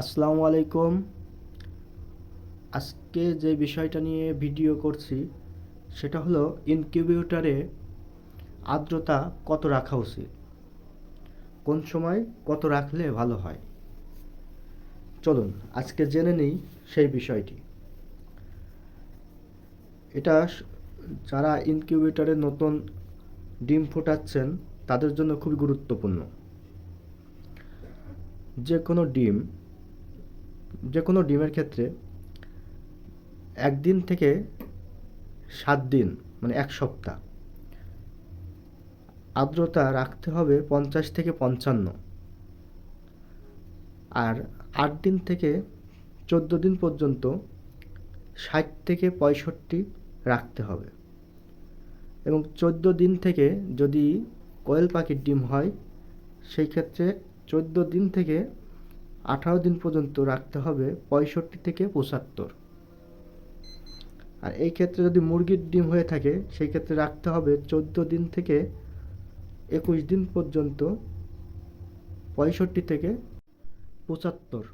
আসসালামু আলাইকুম। আজকে যে বিষয়টা নিয়ে ভিডিও করছি, সেটা হলো ইনকিউবেটরে আর্দ্রতা কত রাখা উচিত? কোন সময় কত রাখলে ভালো হয়? চলুন, আজকে জেনে নিই সেই বিষয়টি। এটা যারা ইনকিউবেটরে নতুন ডিম ফোটাচ্ছেন, তাদের জন্য খুবই গুরুত্বপূর্ণ। যে কোনো ডিম যে কোনো ডিমের ক্ষেত্রে একদিন থেকে সাত দিন মানে এক সপ্তাহ। আর্দ্রতা রাখতে হবে পঞ্চাশ থেকে পঞ্চান্ন। আর আট দিন থেকে চোদ্দ দিন পর্যন্ত ষাট থেকে পঁয়ষট্টি রাখতে হবে। এবং চোদ্দ দিন থেকে যদি কোয়েল পাখির ডিম হয়, সেই ক্ষেত্রে চোদ্দ দিন থেকে আঠারো দিন পর্যন্ত রাখতে হবে পঁয়ষট্টি থেকে পঁচাত্তর। আর এই ক্ষেত্রে যদি মুরগির ডিম হয়ে থাকে, সেই ক্ষেত্রে রাখতে হবে চোদ্দ দিন থেকে একুশ দিন পর্যন্ত পঁয়ষট্টি থেকে পঁচাত্তর।